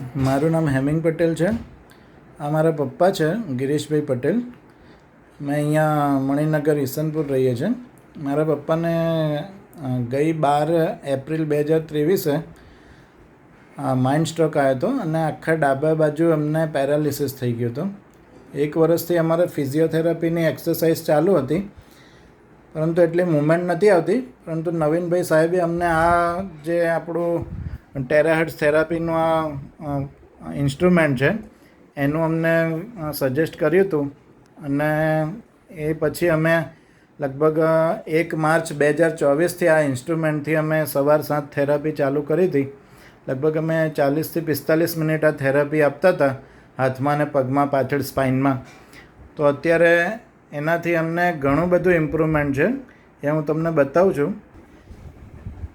મારું નામ હેમિંગ પટેલ છે. આ મારા પપ્પા છે, ગિરીશભાઈ પટેલ. મેં અહીંયા મણિનગર ઈસનપુર રહીએ છીએ. મારા પપ્પાને ગઈ બાર એપ્રિલ બે હજાર ત્રેવીસે માઇન્ડ સ્ટ્રોક આવ્યો હતો અને આખા ડાબા બાજુ અમને પેરાલિસિસ થઈ ગયો હતો. એક વર્ષથી અમારે ફિઝિયોથેરાપીની એક્સરસાઇઝ ચાલુ હતી. પરંતુ એટલી મુવમેન્ટ નથી આવતી. પરંતુ નવીનભાઈ સાહેબે અમને આ જે આપણું ટેરાહર્ટ્સ થેરાપીનું આ ઇન્સ્ટ્રુમેન્ટ છે. એનું અમને સજેસ્ટ કર્યું હતું અને એ પછી અમે લગભગ એક માર્ચ બે હજાર ચોવીસથી આ ઇન્સ્ટ્રુમેન્ટથી અમે સવાર સાંજ થેરાપી ચાલુ કરી હતી. લગભગ અમે ચાલીસથી પિસ્તાલીસ મિનિટ આ થેરાપી આપતા હતા, હાથમાં અને પગમાં, પાછળ સ્પાઇનમાં તો અત્યારે એનાથી અમને ઘણું બધું ઇમ્પ્રુવમેન્ટ છે. એ હું તમને બતાવું છું.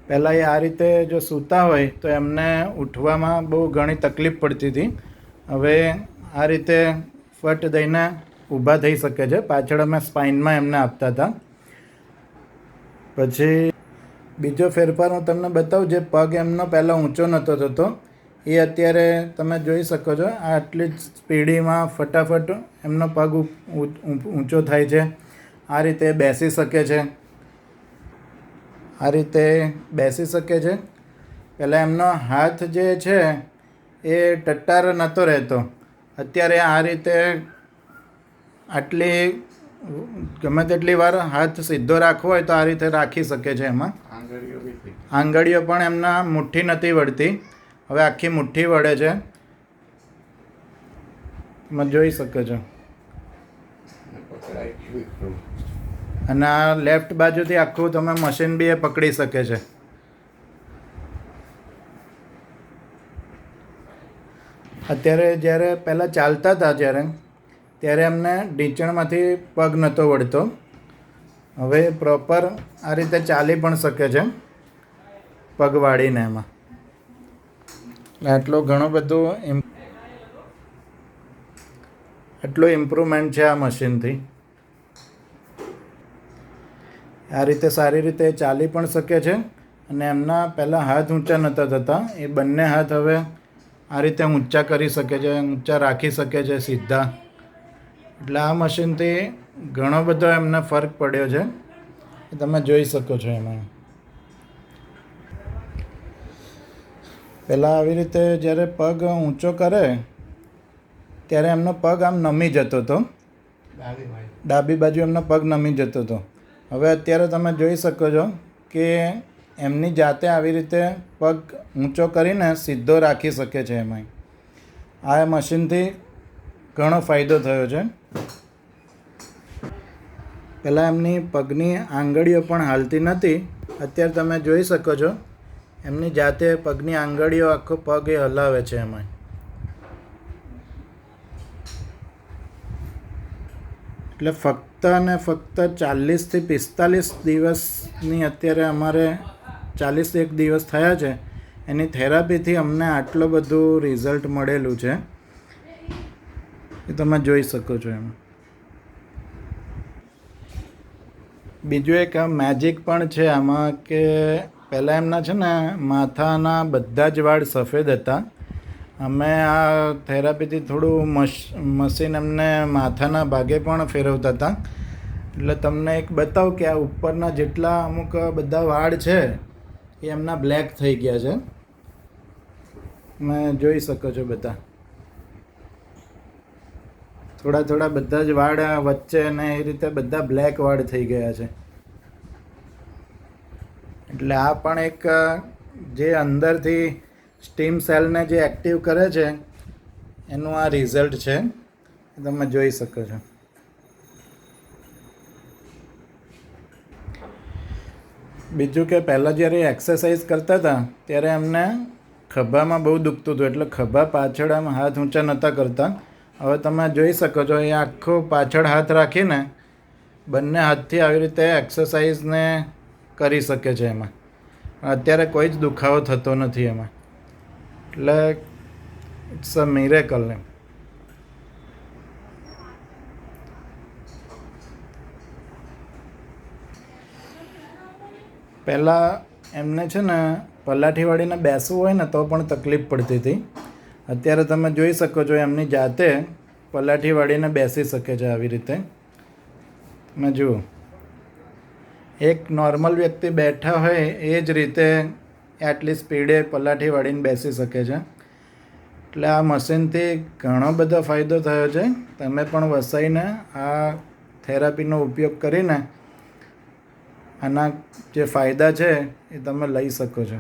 પહેલાં એ આ રીતે જો સૂતા હોય તો એમને ઉઠવામાં બહુ ઘણી તકલીફ પડતી હતી. હવે આ રીતે ફટ દઈને ઊભા થઈ શકે છે. પાછળ અમે સ્પાઇનમાં એમને આપતા હતા. પછી બીજો ફેરફાર હું તમને બતાવું, જે પગ એમનો પહેલાં ઊંચો નહોતો થતો, એ અત્યારે તમે જોઈ શકો છો, આટલી જ સ્પીડીમાં ફટાફટ એમનો પગ ઊંચો થાય છે. આ રીતે બેસી શકે છે. આ રીતે બેસી શકે છે. પહેલાં એમનો હાથ જે છે એ ટટ્ટાર નહોતો રહેતો. અત્યારે આ રીતે આટલી ગમે તેટલી વાર હાથ સીધો રાખવો હોય તો આ રીતે રાખી શકે છે એમાં. આંગળીઓ પણ એમના મુઠ્ઠી નથી વળતી. હવે આખી મુઠ્ઠી વળે છે. તમે જોઈ શકે છો. અને આ લેફ્ટ બાજુથી આખું તમે મશીન બી એ પકડી શકે છે. અત્યારે જ્યારે પહેલાં ચાલતા હતા જ્યારે, ત્યારે એમને ઢીંચણમાંથી પગ નહોતો વળતો. હવે પ્રોપર આ રીતે ચાલી પણ શકે છે, પગ વાળીને એમાં. આટલું ઘણો એમ ઇમ આટલું ઇમ્પ્રુવમેન્ટ છે આ મશીનથી આ રીતે સારી રીતે ચાલી પણ શકે છે અને એમના પહેલાં હાથ ઊંચા નહોતા થતા. એ બંને હાથ હવે આ રીતે ઊંચા કરી શકે છે ઊંચા રાખી શકે છે સીધા. એટલે આ મશીનથી ઘણો બધો એમને ફરક પડ્યો છે. તમે જોઈ શકો છો એમાં. પહેલાં આવી રીતે જ્યારે પગ ઊંચો કરે ત્યારે એમનો પગ આમ નમી જતો હતો. ડાબી બાજુ એમનો પગ નમી જતો હતો. હવે અત્યારે તમે જોઈ શકો છો કે એમની જાતે આવી રીતે પગ ઊંચો કરીને સીધો રાખી શકે છે એમાં આ મશીનથી ઘણો ફાયદો થયો છે. પહેલાં એમની પગની આંગળીઓ પણ હાલતી નથી. અત્યારે તમે જોઈ શકો છો, એમની જાતે પગની આંગળીઓ આખો પગ એ હલાવે છે એમાં એટલે ફક્ત અને ફક્ત ચાલીસથી પિસ્તાલીસ દિવસની અત્યારે અમારે ચાલીસ એક દિવસ થયા છે. એની થેરાપીથી અમને આટલું બધું રિઝલ્ટ મળેલું છે. એ તમે જોઈ શકો છો એમાં. બીજું એક મેજિક પણ છે આમાં કે પહેલાં એમના છે ને માથાના બધા જ વાળ સફેદ હતા. અમે આ થેરાપીથી થોડું મશ, મશીન એમને માથાના ભાગે પણ ફેરવતા હતા. એટલે તમને એક બતાવું કે આ ઉપરના જેટલા અમુક બધા વાળ છે, એ એમના બ્લેક થઈ ગયા છે. તમે જોઈ શકો છો બધા. થોડા થોડા બધા જ વાળ વચ્ચે ને એ રીતે બધા બ્લેક વાળ થઈ ગયા છે. એટલે આ પણ એક, જે અંદરથી સ્ટીમ સેલને જે એક્ટિવ કરે છે, એનું આ રિઝલ્ટ છે. તમે જોઈ શકો છો. બીજું કે પહેલાં જ્યારે એક્સરસાઇઝ કરતા હતા, ત્યારે એમને ખભામાં બહુ દુખતું હતું, એટલે ખભા પાછળ આમ હાથ ઊંચા નહોતા કરતા. હવે તમે જોઈ શકો છો, એ આખો પાછળ હાથ રાખીને બંને હાથથી આવી રીતે એક્સરસાઇઝને કરી શકે છે એમાં. અત્યારે કોઈ જ દુખાવો થતો નથી એમાં. એટલે ઇટ્સ અ મિરેકલ ને. પહેલાં એમને છે ને પલાઠીવાડીને બેસવું હોય ને તો પણ તકલીફ પડતી હતી. અત્યારે તમે જોઈ શકો છો એમની જાતે પલાઠી વાળીને બેસી શકે છે આવી રીતે. તમે જુઓ. એક નોર્મલ વ્યક્તિ બેઠા હોય એ જ રીતે આટલી સ્પીડે પલાઠી વાળીને બેસી શકે છે. એટલે આ મશીનથી ઘણો બધો ફાયદો થયો છે. તમે પણ વસાઈને આ થેરાપીનો ઉપયોગ કરીને આના જે ફાયદા છે એ તમે લઈ શકો છો.